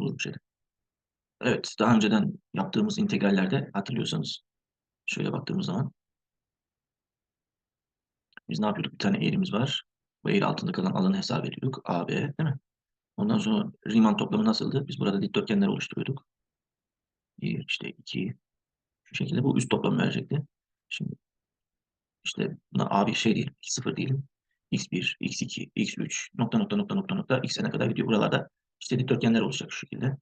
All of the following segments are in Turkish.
Bir şey. Evet, daha önceden yaptığımız integrallerde hatırlıyorsanız şöyle baktığımız zaman biz ne yapıyorduk? Bir tane eğrimiz var. Bu eğri altında kalan alanı hesap ediyorduk. AB değil mi? Ondan sonra Riemann toplamı nasıldı? Biz burada dikdörtgenler oluşturuyorduk. 1, işte 2, şu şekilde bu üst toplamı verecekti. Şimdi işte buna A bir şey diyelim, 0 diyelim. x1, x2, x3, nokta nokta nokta nokta nokta x'e kadar gidiyor. Buralarda işte dikdörtgenler olacak şu şekilde.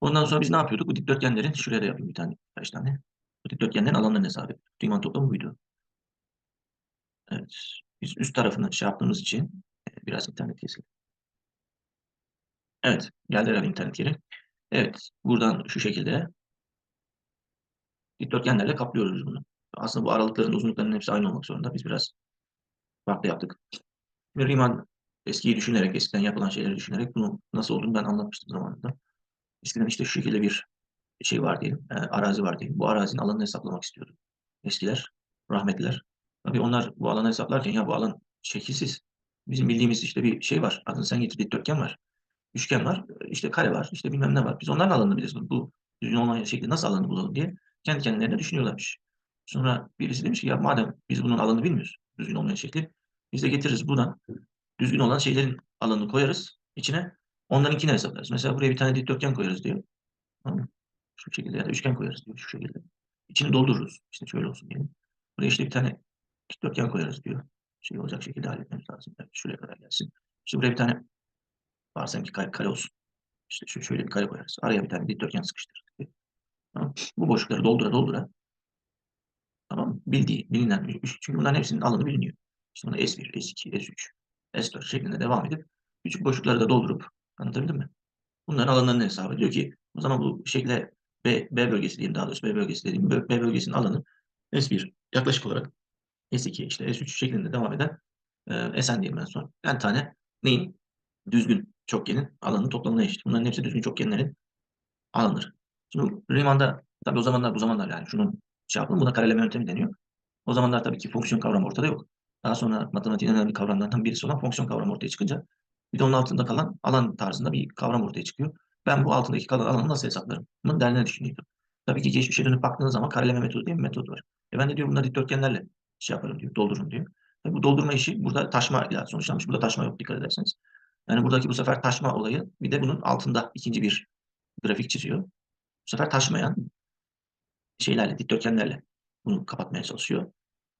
Ondan sonra biz ne yapıyorduk? Bu dikdörtgenlerin, şuraya da yapayım bir tane, kaç tane. Bu dikdörtgenlerin alanlarını hesap ettik. Riemann toplamı buydu. Evet. Biz üst tarafını şey yaptığımız için e, biraz internet kesin. Evet. Geldi herhalde internet yeri. Evet. Buradan şu şekilde dikdörtgenlerle kaplıyoruz bunu. Aslında bu aralıkların uzunluklarının hepsi aynı olmak zorunda. Biz biraz farklı yaptık. Riemann eskiyi düşünerek, eskiden yapılan şeyleri düşünerek bunu nasıl olduğunu ben anlatmıştım zamanında. Eskiden işte şu şekilde bir şey var diyelim, e, arazi var diyelim. Bu arazinin alanını hesaplamak istiyordu. Eskiler, rahmetliler. Tabii onlar bu alanı hesaplarken ya bu alan şekilsiz. Bizim bildiğimiz işte bir şey var. Adını sen getir dikdörtgen var. Üçgen var. işte kare var. işte bilmem ne var. Biz onların alanını biliriz. Bu düzgün olmayan şekilde nasıl alanı bulalım diye kendi kendilerine düşünüyorlarmış. Sonra birisi demiş ki ya madem biz bunun alanını bilmiyoruz. Düzgün olmayan şekli. Biz de getiririz buradan. Düzgün olan şeylerin alanını koyarız içine. Onlarınkini hesaplarız. Mesela buraya bir tane dikdörtgen koyarız diyor. Şu şekilde ya da üçgen koyarız diyor. Şu şekilde. İçini doldururuz. İşte şöyle olsun diyelim. Buraya işte bir tane dikdörtgen koyarız diyor. Şey olacak şekilde halletmemiz lazım. Yani şuraya kadar gelsin. İşte buraya bir tane varsayalım ki kare, olsun. İşte şu şöyle bir kare koyarız. Araya bir tane dikdörtgen sıkıştırırız. Tamam. Bu boşlukları doldura doldura tamam bildiği, bilinen çünkü bunların hepsinin alanı biliniyor. İşte buna S1, S2, S3, S4 şeklinde devam edip küçük boşlukları da doldurup anlatabildim mi? Bunların alanlarını hesap ediyor ki o zaman bu şekilde B, B bölgesi diyeyim daha doğrusu B bölgesi dediğim B bölgesinin alanı S1 yaklaşık olarak S2 işte S3 şeklinde devam eden e, Sn diyelim en son. En tane neyin? Düzgün çokgenin alanının toplamına eşit. Bunların hepsi düzgün çokgenlerin alanıdır. Şimdi Riemann'da tabii o zamanlar bu zamanlar yani şunun şey yapalım buna kareleme yöntemi deniyor. O zamanlar tabii ki fonksiyon kavramı ortada yok. Daha sonra matematiğin önemli kavramlarından birisi olan fonksiyon kavramı ortaya çıkınca bir de onun altında kalan alan tarzında bir kavram ortaya çıkıyor. Ben bu altındaki kalan alanı nasıl hesaplarım? Bunun derdine düşünüyordum. Tabii ki geçmişe dönüp baktığınız zaman kareleme metodu diye bir metod var. E ben de diyor bunları dikdörtgenlerle şey yaparım diyor, doldururum diyor. Tabii bu doldurma işi burada taşma ile sonuçlanmış. Burada taşma yok dikkat ederseniz. Yani buradaki bu sefer taşma olayı bir de bunun altında ikinci bir grafik çiziyor. Bu sefer taşmayan şeylerle, dikdörtgenlerle bunu kapatmaya çalışıyor.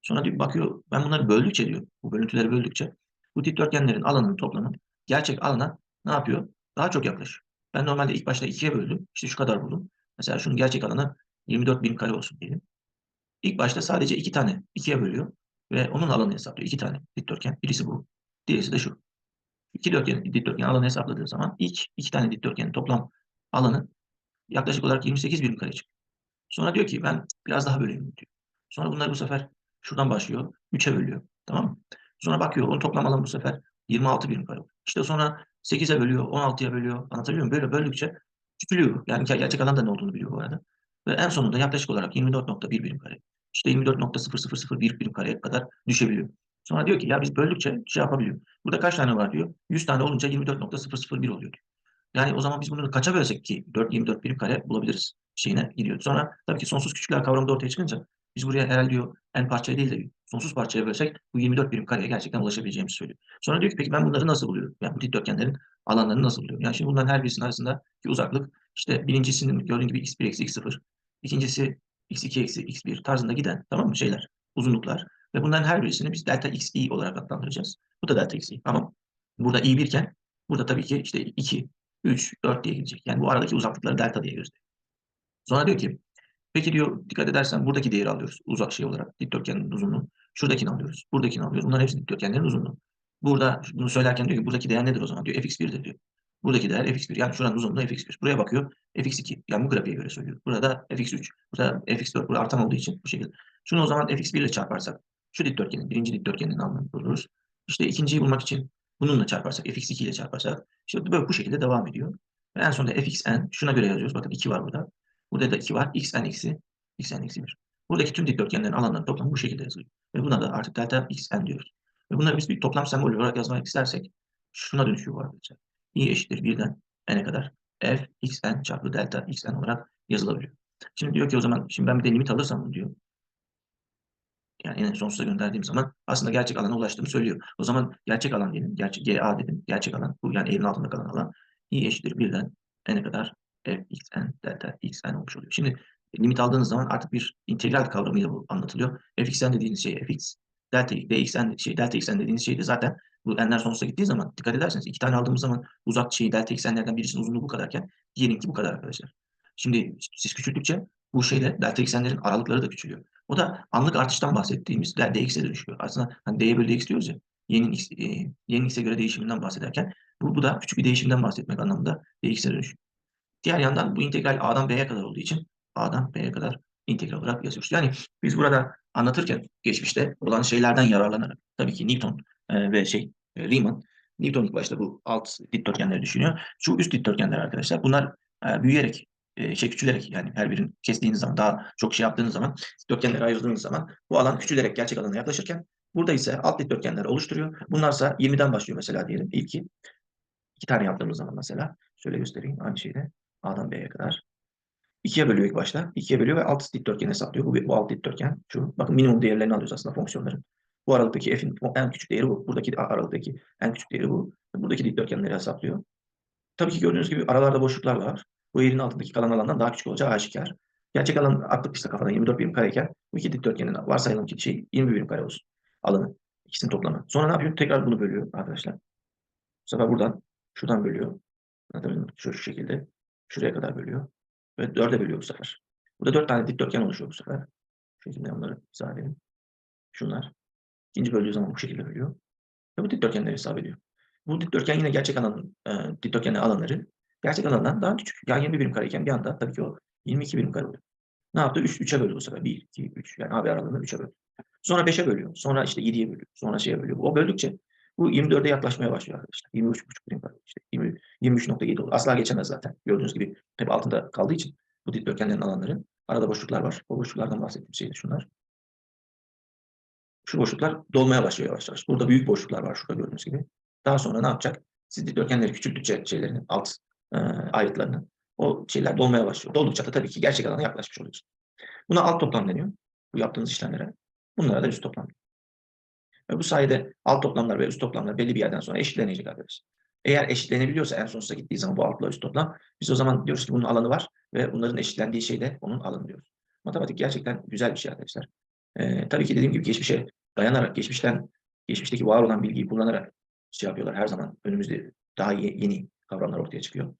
Sonra diyor, bakıyor ben bunları böldükçe diyor, bu bölüntüleri böldükçe bu dikdörtgenlerin alanının toplamı gerçek alana ne yapıyor? Daha çok yaklaşıyor. Ben normalde ilk başta ikiye böldüm. İşte şu kadar buldum. Mesela şunun gerçek alanı 24 birim kare olsun diyelim. İlk başta sadece iki tane ikiye bölüyor ve onun alanını hesaplıyor. İki tane dikdörtgen. Birisi bu. Diğerisi de şu. İki dörtgen, dikdörtgen alanı hesapladığı zaman ilk iki tane dikdörtgenin toplam alanı yaklaşık olarak 28 birim kare çıkıyor. Sonra diyor ki ben biraz daha böleyim diyor. Sonra bunları bu sefer şuradan başlıyor. 3'e bölüyor. Tamam mı? Sonra bakıyor onun toplam alanı bu sefer 26 birim kare. İşte sonra 8'e bölüyor, 16'ya bölüyor. Anlatabiliyor muyum? Böyle böldükçe küçülüyor. Yani gerçek alan da ne olduğunu biliyor bu arada. Ve en sonunda yaklaşık olarak 24.1 birim kare. İşte 24.0001 birim kareye kadar düşebiliyor. Sonra diyor ki ya biz böldükçe şey yapabiliyor. Burada kaç tane var diyor. 100 tane olunca 24.001 oluyor diyor. Yani o zaman biz bunu kaça bölsek ki 4, 24 birim kare bulabiliriz şeyine gidiyor. Sonra tabii ki sonsuz küçükler kavramı da ortaya çıkınca biz buraya herhalde diyor en parçaya değil de sonsuz parçaya bölsek bu 24 birim kareye gerçekten ulaşabileceğimizi söylüyor. Sonra diyor ki peki ben bunları nasıl buluyorum? Yani bu dikdörtgenlerin alanlarını nasıl buluyorum? Yani şimdi bunların her birisinin arasındaki uzaklık işte birincisinin gördüğün gibi x1 eksi x0, ikincisi x2 eksi x1 tarzında giden tamam mı şeyler, uzunluklar. Ve bunların her birisini biz delta xi olarak adlandıracağız. Bu da delta xi. Tamam. Burada i birken burada tabii ki işte 2, 3, 4 diye gidecek. Yani bu aradaki uzaklıkları delta diye gösteriyor. Sonra diyor ki peki diyor dikkat edersen buradaki değeri alıyoruz uzak şey olarak dikdörtgenin uzunluğu. Şuradakini alıyoruz. Buradakini alıyoruz. Bunların hepsi dikdörtgenlerin uzunluğu. Burada bunu söylerken diyor ki buradaki değer nedir o zaman diyor fx1'dir diyor. Buradaki değer fx1 yani şuranın uzunluğu fx1. Buraya bakıyor fx2 yani bu grafiğe göre söylüyor. Burada fx3, burada fx4 burada artan olduğu için bu şekilde. Şunu o zaman fx1 ile çarparsak şu dikdörtgenin birinci dikdörtgenin anlamını buluruz. İşte ikinciyi bulmak için bununla çarparsak fx2 ile çarparsak işte böyle bu şekilde devam ediyor. En sonunda fxn şuna göre yazıyoruz. Bakın 2 var burada. Burada da 2 var. xn eksi xn eksi 1. Buradaki tüm dikdörtgenlerin alanları toplamı bu şekilde yazılıyor. Ve buna da artık delta xn diyoruz. Ve bunları biz bir toplam sembol olarak yazmak istersek şuna dönüşüyor bu arkadaşlar. i eşittir 1'den n'e kadar f xn çarpı delta xn olarak yazılabiliyor. Şimdi diyor ki o zaman şimdi ben bir de limit alırsam diyor. Yani en sonsuza gönderdiğim zaman aslında gerçek alana ulaştığımı söylüyor. O zaman gerçek alan diyelim. Gerçek GA dedim. Gerçek alan. Bu yani evin altında kalan alan. i eşittir birden n'e kadar f xn delta xn olmuş oluyor. Şimdi limit aldığınız zaman artık bir integral kavramıyla bu anlatılıyor. fxn dediğiniz şey fx. Delta dxn şey delta xn dediğiniz şey de zaten bu n'ler sonsuza gittiği zaman dikkat ederseniz iki tane aldığımız zaman uzak şey delta xn'lerden birisinin uzunluğu bu kadarken diğerinki bu kadar arkadaşlar. Şimdi siz küçülttükçe bu şeyde delta xn'lerin aralıkları da küçülüyor. O da anlık artıştan bahsettiğimiz dx'e dönüşüyor. Aslında hani d'ye bölü dx diyoruz ya. Y'nin x, e, y'nin x'e göre değişiminden bahsederken bu, bu da küçük bir değişimden bahsetmek anlamında dx'e dönüşüyor. Diğer yandan bu integral a'dan b'ye kadar olduğu için a'dan b'ye kadar integral olarak yazıyoruz. Yani biz burada anlatırken geçmişte olan şeylerden yararlanarak tabii ki Newton e, ve şey e, Riemann Newton ilk başta bu alt dikdörtgenleri düşünüyor. Şu üst dikdörtgenler arkadaşlar bunlar e, büyüyerek e, şey küçülerek yani her birini kestiğiniz zaman daha çok şey yaptığınız zaman dikdörtgenleri ayırdığınız zaman bu alan küçülerek gerçek alana yaklaşırken burada ise alt dikdörtgenler oluşturuyor. Bunlarsa 20'den başlıyor mesela diyelim ilki. iki tane yaptığımız zaman mesela şöyle göstereyim aynı şeyde A'dan B'ye kadar. 2'ye bölüyor ilk başta. 2'ye bölüyor ve alt dikdörtgeni hesaplıyor. Bu, bu alt dikdörtgen şu. Bakın minimum değerlerini alıyoruz aslında fonksiyonların. Bu aralıktaki f'in en küçük değeri bu. Buradaki aralıktaki en küçük değeri bu. Buradaki dikdörtgenleri hesaplıyor. Tabii ki gördüğünüz gibi aralarda boşluklar var. Bu yerin altındaki kalan alandan daha küçük olacağı aşikar. Gerçek alan attık işte kafadan 24 birim kareyken bu iki dikdörtgenin varsayalım ki şey 20 birim kare olsun. Alanı. İkisinin toplamı. Sonra ne yapıyor? Tekrar bunu bölüyor arkadaşlar. Bu sefer buradan şuradan bölüyor. Şu, şu şekilde. Şuraya kadar bölüyor. Ve dörde bölüyor bu sefer. Burada dört tane dikdörtgen oluşuyor bu sefer. Şu şekilde onları izah edelim. Şunlar. İkinci böldüğü zaman bu şekilde bölüyor. Ve bu dikdörtgenleri hesap ediyor. Bu dikdörtgen yine gerçek alanın e, dikdörtgenli alanları gerçek alandan daha küçük. Yani 20 birim kareyken bir anda tabii ki o 22 birim kare oluyor. Ne yaptı? 3, 3'e böldü bu sefer. 1, 2, 3. Yani AB aralığını 3'e böldü. Sonra 5'e bölüyor. Sonra işte 7'ye bölüyor. Sonra şeye bölüyor. O böldükçe bu 24'e yaklaşmaya başlıyor arkadaşlar. 23,5 birim kare. İşte 20, 23.7 olur. Asla geçemez zaten. Gördüğünüz gibi hep altında kaldığı için bu dikdörtgenlerin alanları. Arada boşluklar var. O boşluklardan bahsettiğim şeydi şunlar. Şu boşluklar dolmaya başlıyor yavaş yavaş. Burada büyük boşluklar var şurada gördüğünüz gibi. Daha sonra ne yapacak? Siz dikdörtgenleri küçülttükçe şeylerini, alt e, ayrıtlarını o şeyler dolmaya başlıyor. Doldukça da tabii ki gerçek alana yaklaşmış oluyorsun. Buna alt toplam deniyor. Bu yaptığınız işlemlere. Bunlara da üst toplam. Ve bu sayede alt toplamlar ve üst toplamlar belli bir yerden sonra eşitlenecek arkadaşlar. Eğer eşitlenebiliyorsa en sonsuza gittiği zaman bu altla üst toplam biz o zaman diyoruz ki bunun alanı var ve bunların eşitlendiği şey de onun alanı diyoruz. Matematik gerçekten güzel bir şey arkadaşlar. Ee, tabii ki dediğim gibi geçmişe dayanarak, geçmişten, geçmişteki var olan bilgiyi kullanarak şey yapıyorlar. Her zaman önümüzde daha yeni kavramlar ortaya çıkıyor.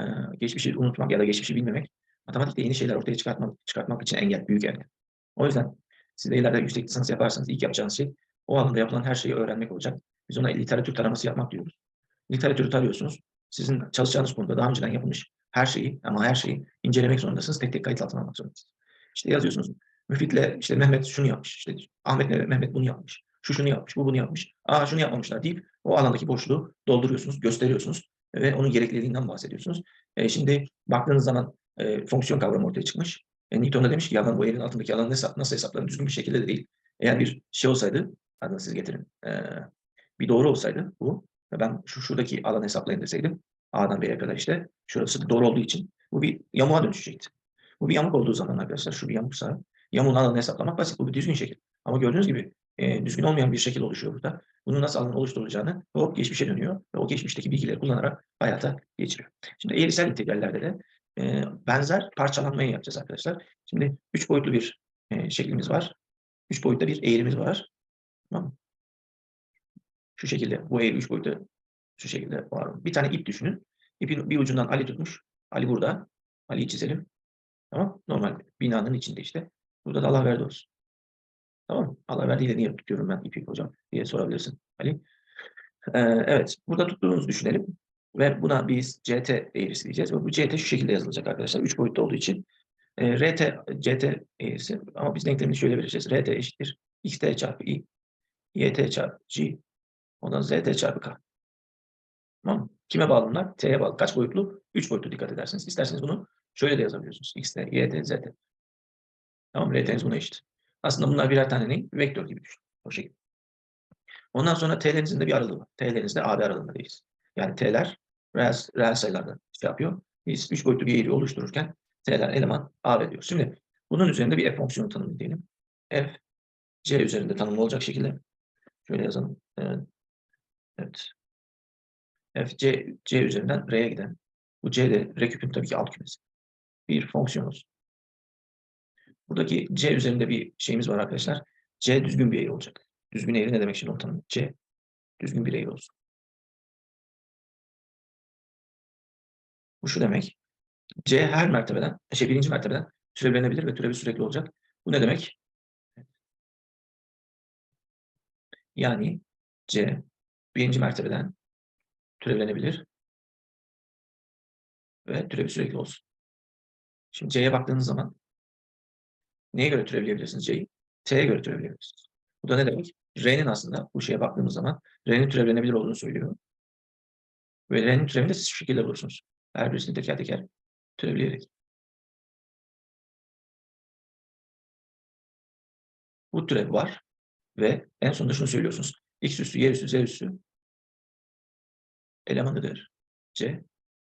Ee, geçmişi unutmak ya da geçmişi bilmemek matematikte yeni şeyler ortaya çıkartmak, çıkartmak için engel, büyük engel. O yüzden siz de ileride yüksek lisans yaparsanız ilk yapacağınız şey o alanda yapılan her şeyi öğrenmek olacak. Biz ona literatür taraması yapmak diyoruz. Literatürü tarıyorsunuz. Sizin çalışacağınız konuda daha önceden yapılmış her şeyi ama her şeyi incelemek zorundasınız. Tek tek kayıt altına almak zorundasınız. İşte yazıyorsunuz. Müfit'le işte Mehmet şunu yapmış. İşte Ahmet'le Mehmet bunu yapmış. Şu şunu yapmış, bu bunu yapmış. Aa şunu yapmamışlar deyip o alandaki boşluğu dolduruyorsunuz, gösteriyorsunuz ve onun gerekliliğinden bahsediyorsunuz. E, şimdi baktığınız zaman e, fonksiyon kavramı ortaya çıkmış. E, Newton da demiş ki yalan bu yerin altındaki nasıl, nasıl hesaplanır? Düzgün bir şekilde de değil. Eğer bir şey olsaydı, adını siz getirin, e, bir doğru olsaydı bu, ben şu şuradaki alanı hesaplayın deseydim, A'dan B'ye kadar işte, şurası doğru olduğu için bu bir yamuğa dönüşecekti. Bu bir yamuk olduğu zaman arkadaşlar, şu bir yamuksa, yamuğun alanını hesaplamak basit, bu bir düzgün şekil. Ama gördüğünüz gibi e, düzgün olmayan bir şekil oluşuyor burada. Bunun nasıl alanı oluşturulacağını o geçmişe dönüyor ve o geçmişteki bilgileri kullanarak hayata geçiriyor. Şimdi eğrisel integrallerde de e, benzer parçalanmayı yapacağız arkadaşlar. Şimdi üç boyutlu bir e, şeklimiz var. Üç boyutta bir eğrimiz var. Tamam? Şu şekilde bu eğri üç boyutta şu şekilde var. Bir tane ip düşünün. İpin bir ucundan Ali tutmuş. Ali burada. Ali'yi çizelim. Tamam Normal binanın içinde işte. Burada da Allah verdi olsun. Tamam mı? Allah verdiğiyle niye tutuyorum ben ipi hocam diye sorabilirsin Ali. Ee, evet. Burada tuttuğunuzu düşünelim. Ve buna biz CT eğrisi diyeceğiz. Ve bu CT şu şekilde yazılacak arkadaşlar. Üç boyutlu olduğu için. E, RT, CT eğrisi ama biz denklemini şöyle vereceğiz. RT eşittir. XT çarpı I. YT çarpı G. Ondan ZT çarpı K. Tamam? Kime bağlı bunlar? T'ye bağlı. Kaç boyutlu? Üç boyutlu dikkat ederseniz. İsterseniz bunu şöyle de yazabiliyorsunuz. XT, YT, ZT. Tamam RT'niz buna eşit. Aslında bunlar birer tane ne? Vektör gibi düşün. O şekilde. Ondan sonra T'lerinizin de bir aralığı var. T'lerinizde AB aralığında değiliz. Yani T'ler reel, reel sayılardan şey yapıyor. biz 3 boyutlu bir eğri oluştururken t'ler eleman a veriyoruz. Şimdi bunun üzerinde bir f fonksiyonu tanımlı diyelim. f c üzerinde tanımlı olacak şekilde şöyle yazalım. Evet. f c, c üzerinden r'ye giden bu c de r küpün tabii ki alt kümesi. Bir fonksiyon olsun. Buradaki c üzerinde bir şeyimiz var arkadaşlar. c düzgün bir eğri olacak. Düzgün eğri ne demek şimdi tanımlayayım. c düzgün bir eğri olsun. Bu şu demek. C her mertebeden, şey birinci mertebeden türevlenebilir ve türevi sürekli olacak. Bu ne demek? Yani C birinci mertebeden türevlenebilir ve türevi sürekli olsun. Şimdi C'ye baktığınız zaman neye göre türevleyebilirsiniz C'yi? T'ye göre türevleyebilirsiniz. Bu da ne demek? R'nin aslında bu şeye baktığımız zaman R'nin türevlenebilir olduğunu söylüyor. Ve R'nin türevini de siz şu şekilde bulursunuz. Her birisini teker teker türevleyerek. Bu türev var ve en sonunda şunu söylüyorsunuz. X üssü, Y üssü, Z üssü elemanıdır. C,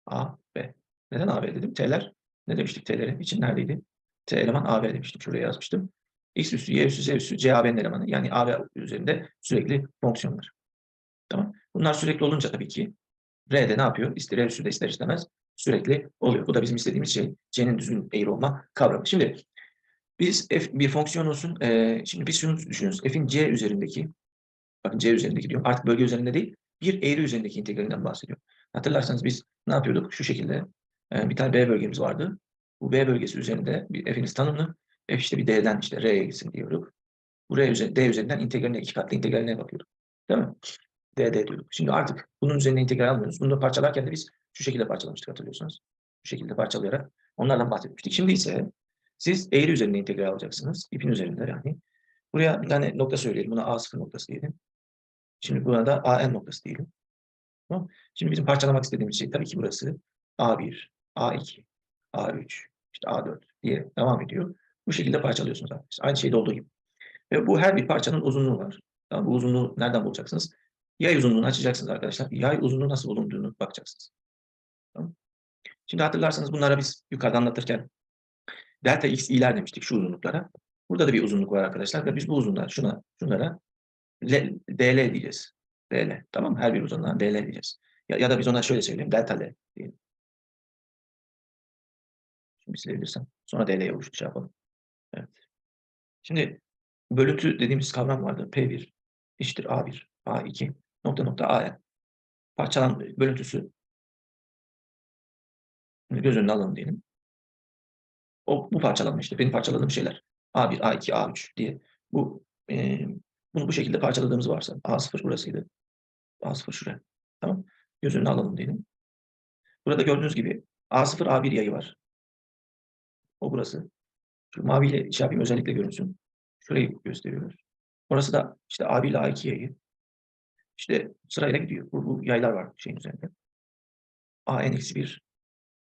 A, B. Neden A, B dedim? T'ler ne demiştik T'lerin için neredeydi? T eleman A, B demiştim. Şuraya yazmıştım. X üssü, Y üssü, Z üssü, C, A, B'nin elemanı. Yani A, B üzerinde sürekli fonksiyonlar. Tamam. Bunlar sürekli olunca tabii ki R'de ne yapıyor? İster R üssü de ister istemez sürekli oluyor. Bu da bizim istediğimiz şey. C'nin düzgün eğri olma kavramı. Şimdi biz f bir fonksiyon olsun. E, şimdi biz şunu düşünüyoruz. F'in C üzerindeki bakın C üzerindeki diyorum. Artık bölge üzerinde değil. Bir eğri üzerindeki integralinden bahsediyorum. Hatırlarsanız biz ne yapıyorduk? Şu şekilde e, bir tane B bölgemiz vardı. Bu B bölgesi üzerinde bir f'iniz tanımlı. F işte bir D'den işte R'ye gitsin diyorduk. Buraya üzerinde, D üzerinden integraline, iki katlı integraline bakıyorduk. Değil mi? D, D diyorduk. Şimdi artık bunun üzerine integral almıyoruz. Bunu da parçalarken de biz şu şekilde parçalamıştık hatırlıyorsunuz. Bu şekilde parçalayarak onlardan bahsetmiştik. Şimdi ise siz eğri üzerinde integral alacaksınız. İpin üzerinde yani. Buraya bir tane nokta söyleyelim. Buna A0 noktası diyelim. Şimdi buna da AN noktası diyelim. Tamam. Şimdi bizim parçalamak istediğimiz şey tabii ki burası A1, A2, A3, işte A4 diye devam ediyor. Bu şekilde parçalıyorsunuz arkadaşlar. Aynı şeyde olduğu gibi. Ve bu her bir parçanın uzunluğu var. Tamam, bu uzunluğu nereden bulacaksınız? Yay uzunluğunu açacaksınız arkadaşlar. Yay uzunluğu nasıl bulunduğunu bakacaksınız. Tamam. Şimdi hatırlarsanız bunlara biz yukarıda anlatırken delta x i'ler demiştik şu uzunluklara. Burada da bir uzunluk var arkadaşlar ve biz bu uzunluğa şuna şunlara dl diyeceğiz. dl. Tamam mı? Her bir uzunluğa dl diyeceğiz. Ya, ya da biz ona şöyle söyleyeyim. Delta l diyelim. Şimdi silebilirsem. Sonra dl'ye oluştu şey yapalım. Evet. Şimdi bölüntü dediğimiz kavram vardı. P1 eşittir A1, A2 nokta nokta A'ya. Parçalan bölüntüsü göz önüne alalım diyelim. O, bu parçalanma işte. Benim parçaladığım şeyler. A1, A2, A3 diye. Bu e, bunu bu şekilde parçaladığımız varsa. A0 burasıydı. A0 şuraya. Tamam. Göz önüne alalım diyelim. Burada gördüğünüz gibi A0, A1 yayı var. O burası. Şu maviyle şey yapayım özellikle görünsün. Şurayı gösteriyoruz. Orası da işte A1 ile A2 yayı. İşte sırayla gidiyor. Bu, bu yaylar var şeyin üzerinde. AN-1,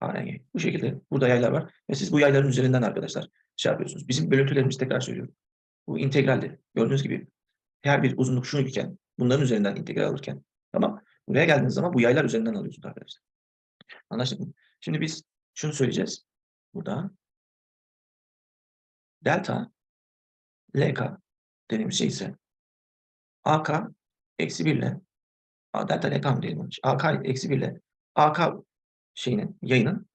AN. Bu şekilde burada yaylar var. Ve siz bu yayların üzerinden arkadaşlar şey yapıyorsunuz. Bizim bölüntülerimiz tekrar söylüyorum. Bu integralde gördüğünüz gibi her bir uzunluk şunu iken bunların üzerinden integral alırken tamam. Buraya geldiğiniz zaman bu yaylar üzerinden alıyorsunuz arkadaşlar. Anlaştık mı? Şimdi biz şunu söyleyeceğiz. Burada delta LK dediğimiz şey ise AK eksi 1 ile A delta LK mı diyelim? AK eksi 1 ile AK şeyinin, yayının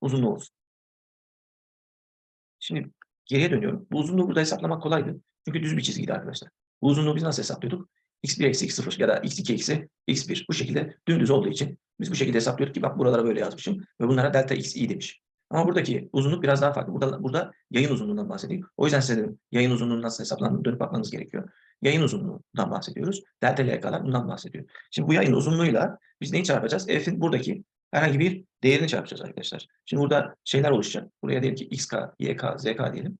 uzunluğu olsun. Şimdi geriye dönüyorum. Bu uzunluğu burada hesaplamak kolaydı. Çünkü düz bir çizgiydi arkadaşlar. Bu uzunluğu biz nasıl hesaplıyorduk? x1 eksi x0 ya da x2 eksi x1 bu şekilde dümdüz olduğu için biz bu şekilde hesaplıyorduk ki bak buralara böyle yazmışım ve bunlara delta x i demiş. Ama buradaki uzunluk biraz daha farklı. Burada, burada yayın uzunluğundan bahsediyor. O yüzden size dedim yayın uzunluğunun nasıl hesaplandığını dönüp bakmanız gerekiyor. Yayın uzunluğundan bahsediyoruz. Delta LK'lar bundan bahsediyor. Şimdi bu yayın uzunluğuyla biz neyi çarpacağız? F'in buradaki herhangi bir değerini çarpacağız arkadaşlar. Şimdi burada şeyler oluşacak. Buraya diyelim ki xk, yk, zk diyelim.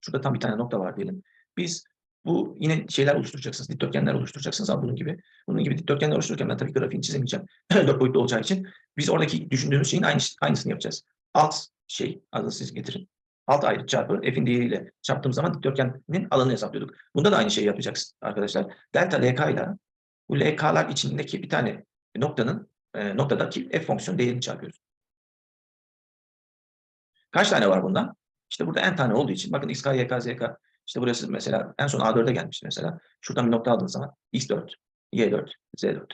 Şurada tam bir tane nokta var diyelim. Biz bu yine şeyler oluşturacaksınız, dikdörtgenler oluşturacaksınız ama bunun gibi. Bunun gibi dikdörtgenler oluştururken ben tabii grafiğini çizemeyeceğim. Dört boyutlu olacağı için biz oradaki düşündüğümüz şeyin aynı, aynısını yapacağız. Alt şey, adını siz getirin. Alt ayrı çarpı f'in değeriyle çarptığım zaman dikdörtgenin alanını hesaplıyorduk. Bunda da aynı şeyi yapacaksın arkadaşlar. Delta LK ile bu LK'lar içindeki bir tane noktanın e, noktadaki f fonksiyon değerini çarpıyoruz. Kaç tane var bundan? İşte burada n tane olduğu için bakın x, k, y, k, z, k. İşte burası mesela en son A4'e gelmiş mesela. Şuradan bir nokta aldığınız zaman x4, y4, z4.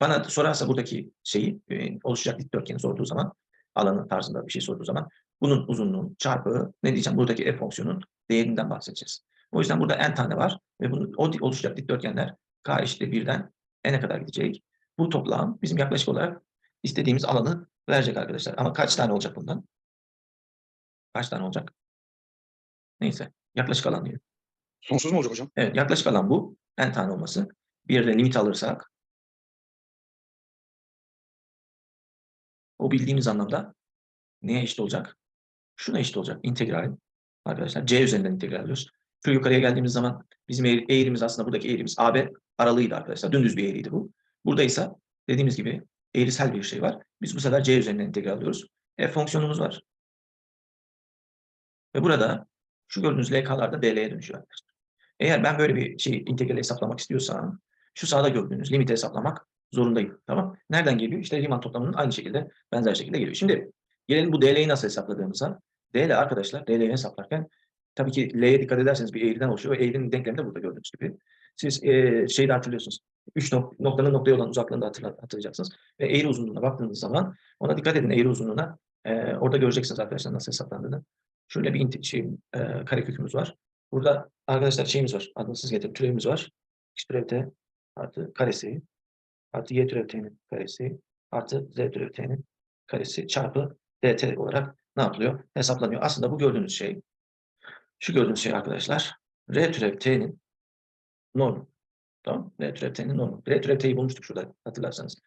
Bana sorarsa buradaki şeyi e, oluşacak dikdörtgeni sorduğu zaman alanı tarzında bir şey sorduğu zaman bunun uzunluğu çarpı ne diyeceğim buradaki f fonksiyonun değerinden bahsedeceğiz. O yüzden burada n tane var ve bunun o oluşacak dikdörtgenler k eşittir 1'den n'e kadar gidecek. Bu toplam bizim yaklaşık olarak istediğimiz alanı verecek arkadaşlar. Ama kaç tane olacak bundan? Kaç tane olacak? Neyse. Yaklaşık alan diyor. Sonsuz mu olacak hocam? Evet. Yaklaşık alan bu. n tane olması. Bir de limit alırsak o bildiğimiz anlamda neye eşit olacak? Şuna eşit olacak. İntegral. Arkadaşlar c üzerinden integral alıyoruz. Şu yukarıya geldiğimiz zaman bizim eğri- eğrimiz aslında buradaki eğrimiz AB aralığıydı arkadaşlar. Dümdüz bir eğriydi bu. Burada ise dediğimiz gibi eğrisel bir şey var. Biz bu sefer c üzerinden integral alıyoruz. F fonksiyonumuz var. Ve burada şu gördüğünüz LK'lar DL'ye dönüşüyor. Eğer ben böyle bir şey integral hesaplamak istiyorsam şu sağda gördüğünüz limiti hesaplamak zorundayım. Tamam. Nereden geliyor? İşte Riemann toplamının aynı şekilde benzer şekilde geliyor. Şimdi gelelim bu DL'yi nasıl hesapladığımıza. DL arkadaşlar DL'yi hesaplarken tabii ki L'ye dikkat ederseniz bir eğriden oluşuyor. Eğrinin denklemi de burada gördüğünüz gibi. Siz e, şeyi de hatırlıyorsunuz. Üç nok noktanın noktaya olan uzaklığını da hatırla- hatırlayacaksınız. Ve eğri uzunluğuna baktığınız zaman ona dikkat edin eğri uzunluğuna. E, orada göreceksiniz arkadaşlar nasıl hesaplandığını. Şöyle bir inti- şey, e, karekökümüz var. Burada arkadaşlar şeyimiz var. Adını siz getirin. Türevimiz var. X türev t artı karesi artı y türev t'nin karesi artı z türev t'nin karesi çarpı dt olarak ne yapılıyor? Hesaplanıyor. Aslında bu gördüğünüz şey şu gördüğünüz şey arkadaşlar r türev t'nin normu. Tamam. R türev t'nin normu. R türev t'yi bulmuştuk şurada hatırlarsanız.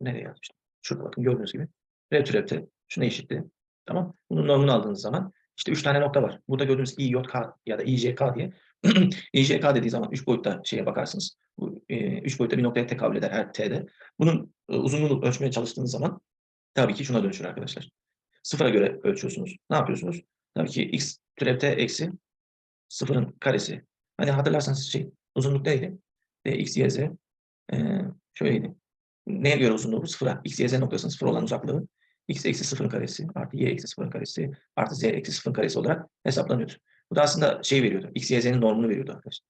Nereye yazmıştım? Şurada bakın gördüğünüz gibi. R türev t şuna eşitti. Tamam. Bunun normunu aldığınız zaman işte üç tane nokta var. Burada gördüğünüz i, j, k ya da i, j, k diye. i, j, k dediği zaman üç boyutta şeye bakarsınız. Bu e, üç boyutta bir noktaya tekabül eder her t'de. Bunun e, uzunluğunu ölçmeye çalıştığınız zaman tabii ki şuna dönüşür arkadaşlar. Sıfıra göre ölçüyorsunuz. Ne yapıyorsunuz? Tabii ki x türev t eksi sıfırın karesi. Hani hatırlarsanız şey uzunluk neydi? E, x, y, z. E, şöyleydi. Neye göre uzunluğu? Sıfıra. X, y, z noktasının sıfır olan uzaklığı. x eksi sıfırın karesi artı y eksi sıfırın karesi artı z eksi sıfırın karesi olarak hesaplanıyordu. Bu da aslında şey veriyordu. X, y, z'nin normunu veriyordu arkadaşlar.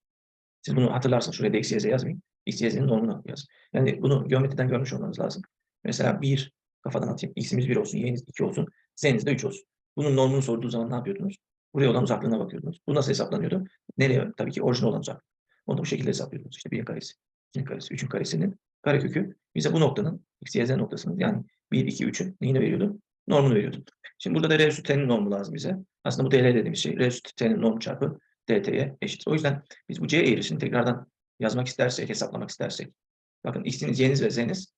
Siz bunu hatırlarsınız. Şuraya da x, y, z yazmayın. X, y, z'nin normunu yaz. Yani bunu geometriden görmüş olmanız lazım. Mesela 1 kafadan atayım. X'imiz 1 olsun, y'niz 2 olsun, z'niz de 3 olsun. Bunun normunu sorduğu zaman ne yapıyordunuz? Buraya olan uzaklığına bakıyordunuz. Bu nasıl hesaplanıyordu? Nereye? Tabii ki orijinal olan uzaklık. Onu da bu şekilde hesaplıyordunuz. İşte 1'in karesi, 2'nin karesi, 3'ün karesinin karekökü bize bu noktanın x, y, z noktasının yani 1, 2, 3'ün neyini veriyordu? Normunu veriyordu. Şimdi burada da r üstü t'nin normu lazım bize. Aslında bu dl dediğimiz şey r üstü t'nin normu çarpı dt'ye eşit. O yüzden biz bu c eğrisini tekrardan yazmak istersek, hesaplamak istersek. Bakın x'iniz, y'niz ve z'niz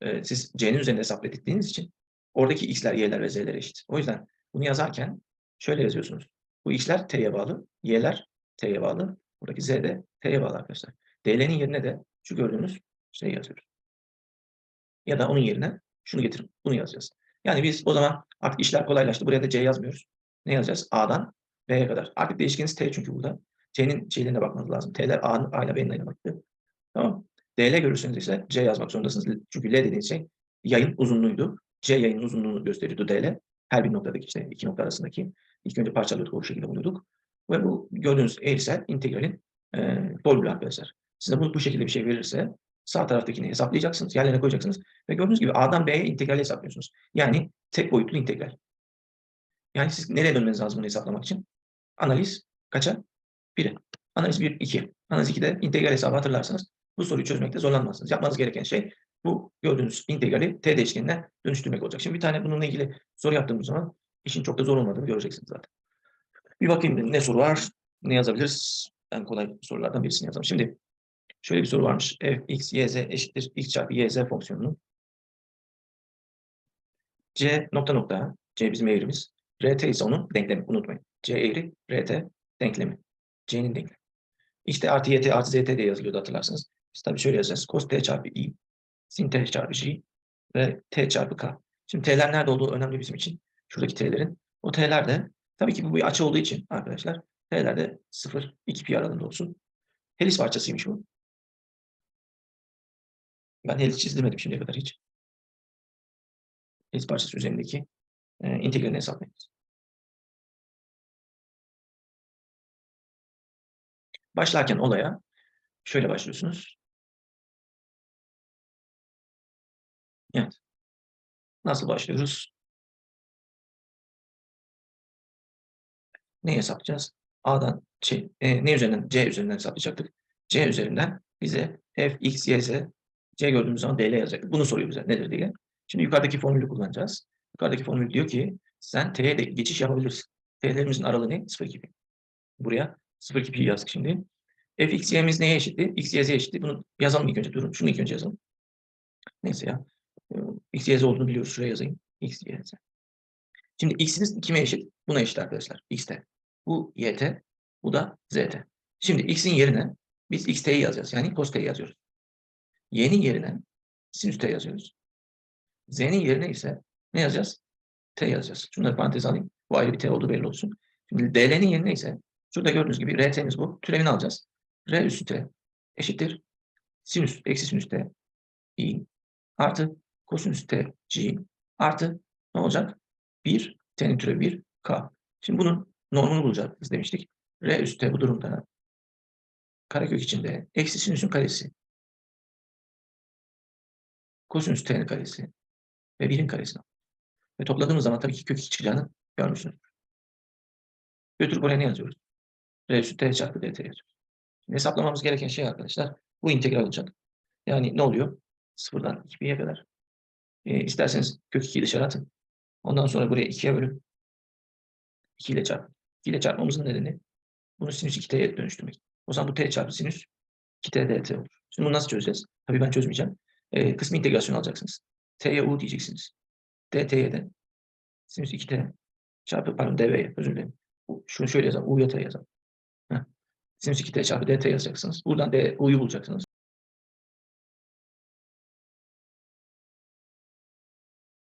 e, siz c'nin üzerinde hesapladığınız için oradaki x'ler, y'ler ve z'ler eşit. O yüzden bunu yazarken şöyle yazıyorsunuz. Bu x'ler t'ye bağlı, y'ler t'ye bağlı. Buradaki z de t'ye bağlı arkadaşlar. dl'nin yerine de şu gördüğünüz şeyi yazıyoruz. Ya da onun yerine şunu getirin. Bunu yazacağız. Yani biz o zaman artık işler kolaylaştı. Buraya da c yazmıyoruz. Ne yazacağız? a'dan b'ye kadar. Artık değişkeniniz t çünkü burada. c'nin şeylerine bakmanız lazım. t'ler a'nın a ile b'nin ayırmaktı. Tamam. dl görürseniz ise c yazmak zorundasınız. Çünkü l dediğiniz şey yayın uzunluğuydu. C yayının uzunluğunu gösteriyordu dl. Her bir noktadaki işte iki nokta arasındaki ilk önce parçalıyorduk o şekilde buluyorduk. Ve bu gördüğünüz eğrisel integralin e, formülü arkadaşlar. Size bu, bu şekilde bir şey verirse sağ taraftakini hesaplayacaksınız, yerlerine koyacaksınız ve gördüğünüz gibi A'dan B'ye integral hesaplıyorsunuz. Yani tek boyutlu integral. Yani siz nereye dönmeniz lazım bunu hesaplamak için? Analiz kaça? 1'e. Analiz 1, 2. Analiz 2'de integral hesabı hatırlarsanız bu soruyu çözmekte zorlanmazsınız. Yapmanız gereken şey bu gördüğünüz integrali t değişkenine dönüştürmek olacak. Şimdi bir tane bununla ilgili soru yaptığımız zaman işin çok da zor olmadığını göreceksiniz zaten. Bir bakayım ne soru var, ne yazabiliriz? En kolay sorulardan birisini yazalım. Şimdi şöyle bir soru varmış. f x, y, z eşittir x çarpı y, z fonksiyonunun c nokta nokta, c bizim eğrimiz, rt ise onun denklemi, unutmayın. c eğri, rt denklemi. c'nin denklemi. İşte artı yt artı zt diye yazılıyordu hatırlarsınız. Biz tabii şöyle yazacağız. Cos t çarpı i, sin t çarpı j ve t çarpı k. Şimdi t'ler nerede olduğu önemli bizim için. Şuradaki t'lerin. O t'ler de tabii ki bu bir açı olduğu için arkadaşlar t'ler de 0, 2 pi aralığında olsun. Helis parçasıymış bu. Ben helis çizdirmedim şimdiye kadar hiç. x parçası üzerindeki e, integralini hesaplayacağız. Başlarken olaya şöyle başlıyorsunuz. Evet. Nasıl başlıyoruz? Ne hesaplayacağız? A'dan şey, e, ne üzerinden? C üzerinden hesaplayacaktık. C üzerinden bize f, x, y, z, c gördüğümüz zaman dl yazacaktık. Bunu soruyor bize nedir diye. Şimdi yukarıdaki formülü kullanacağız. Yukarıdaki formül diyor ki sen t'ye de geçiş yapabilirsin. T'lerimizin aralığı ne? 0,2 pi. Buraya 0,2 pi yazdık şimdi. f, x, y'miz neye eşitti? x, y, z eşitti. Bunu yazalım ilk önce. Durun. Şunu ilk önce yazalım. Neyse ya. Ee, X, Y, Z olduğunu biliyoruz. Şuraya yazayım. X, Y, Z. Şimdi X'iniz kime eşit? Buna eşit arkadaşlar. X'te. Bu YT. Bu da ZT. Şimdi X'in yerine biz XT'yi yazacağız. Yani cos T'yi yazıyoruz. Y'nin yerine sinüs T yazıyoruz. Z'nin yerine ise ne yazacağız? T yazacağız. Şunları parantez alayım. Bu ayrı bir T olduğu belli olsun. Şimdi DL'nin yerine ise şurada gördüğünüz gibi RT'miz bu. Türevini alacağız. R üstü T eşittir. Sinüs eksi sinüs T i artı kosinüs t g artı ne olacak? 1 t'nin türevi 1 k. Şimdi bunun normunu bulacağız demiştik. R üstü t bu durumda karekök içinde eksi sinüsün karesi kosinüs t'nin karesi ve 1'in karesini ve topladığımız zaman tabii ki kök 2 çıkacağını görmüşsünüz. Götürüp buraya ne yazıyoruz? R üstü t çarpı dt yazıyoruz. Hesaplamamız gereken şey arkadaşlar bu integral olacak. Yani ne oluyor? Sıfırdan 2pi'ye kadar. E, isterseniz kök 2'yi dışarı atın. Ondan sonra buraya 2'ye bölün. 2 ile çarp. 2 ile çarpmamızın nedeni bunu sinüs 2t'ye dönüştürmek. O zaman bu t çarpı sinüs 2t dt olur. Şimdi bunu nasıl çözeceğiz? Tabii ben çözmeyeceğim. E, kısmi integrasyon alacaksınız. t'ye u diyeceksiniz. dt'ye de sinüs 2t çarpı pardon dv'ye özür dilerim. Şunu şöyle yazalım. u'ya t yazalım. Heh. Sinüs 2t çarpı dt yazacaksınız. Buradan d u'yu bulacaksınız.